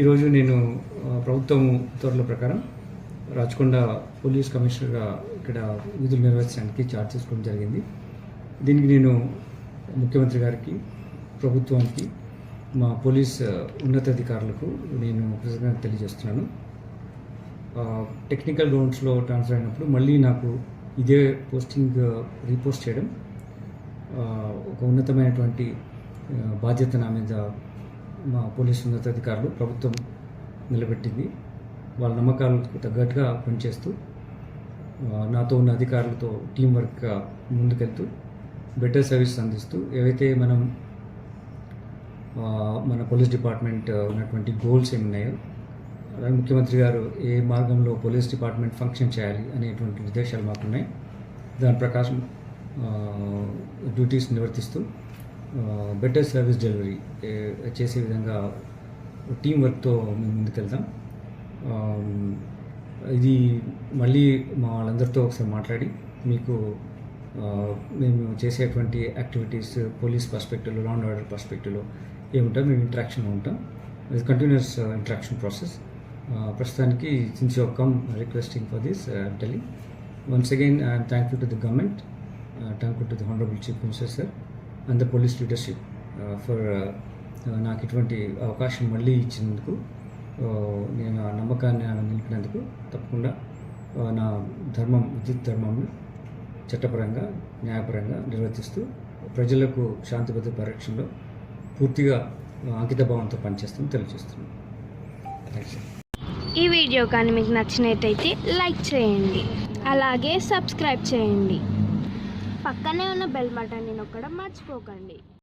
ఈరోజు నేను ప్రభుత్వం ఉత్తర్వుల ప్రకారం రాచకొండ పోలీస్ కమిషనర్గా ఇక్కడ విధులు నిర్వహించడానికి చార్జ్ చేసుకోవడం జరిగింది. దీనికి నేను ముఖ్యమంత్రి గారికి ప్రభుత్వానికి మా పోలీస్ ఉన్నతాధికారులకు నేను కృతజ్ఞత తెలియజేస్తున్నాను. టెక్నికల్ గ్రౌండ్స్లో ట్రాన్స్ఫర్ అయినప్పుడు మళ్ళీ నాకు ఇదే పోస్టింగ్ రీపోస్ట్ చేయడం ఒక ఉన్నతమైనటువంటి బాధ్యత నా మీద మా పోలీసు ఉన్నతాధికారులు ప్రభుత్వం నిలబెట్టింది. వాళ్ళ నమ్మకాలకు తగ్గట్టుగా పనిచేస్తూ నాతో ఉన్న అధికారులతో టీం వర్క్గా ముందుకెళ్తూ బెటర్ సర్వీస్ అందిస్తూ ఏవైతే మనం మన పోలీస్ డిపార్ట్మెంట్ ఉన్నటువంటి గోల్స్ ఏమి ఉన్నాయో అలాగే ముఖ్యమంత్రి గారు ఏ మార్గంలో పోలీస్ డిపార్ట్మెంట్ ఫంక్షన్ చేయాలి అనేటువంటి నిర్దేశాలు మాకున్నాయి. దాని ప్రకారం డ్యూటీస్ నిర్వర్తిస్తూ బెటర్ సర్వీస్ డెలివరీ చేసే విధంగా టీం వర్క్తో మేము ముందుకెళ్తాం ఇది మళ్ళీ మా వాళ్ళందరితో ఒకసారి మాట్లాడి మీకు మేము చేసేటువంటి యాక్టివిటీస్ పోలీస్ పర్స్పెక్టివ్లో లా అండ్ ఆర్డర్ పర్స్పెక్టివ్లో ఏముంటాం మేము ఇంట్రాక్షన్లో ఉంటాం. ఇది కంటిన్యూస్ ఇంట్రాక్షన్ ప్రాసెస్ ప్రస్తుతానికి since you come requesting for this telling once again I'm thankful to the government thankful to the honourable chief minister sir and the police leadership for నాకు ఇటువంటి అవకాశం మళ్ళీ ఇచ్చినందుకు నేను ఆ నమ్మకాన్ని నిలిపినందుకు తప్పకుండా నా ధర్మం విద్యుత్ ధర్మంను చట్టపరంగా న్యాయపరంగా నిర్వర్తిస్తూ ప్రజలకు శాంతి భద్రత పరిరక్షణలో పూర్తిగా అంకితభావంతో అంకిత పనిచేస్తామని తెలియజేస్తున్నాను. ఈ వీడియో కానీ మీకు నచ్చినట్టయితే లైక్ చేయండి. అలాగే సబ్స్క్రైబ్ చేయండి. పక్కనే ఉన్న బెల్ బటన్ని నొక్కడం మర్చిపోకండి.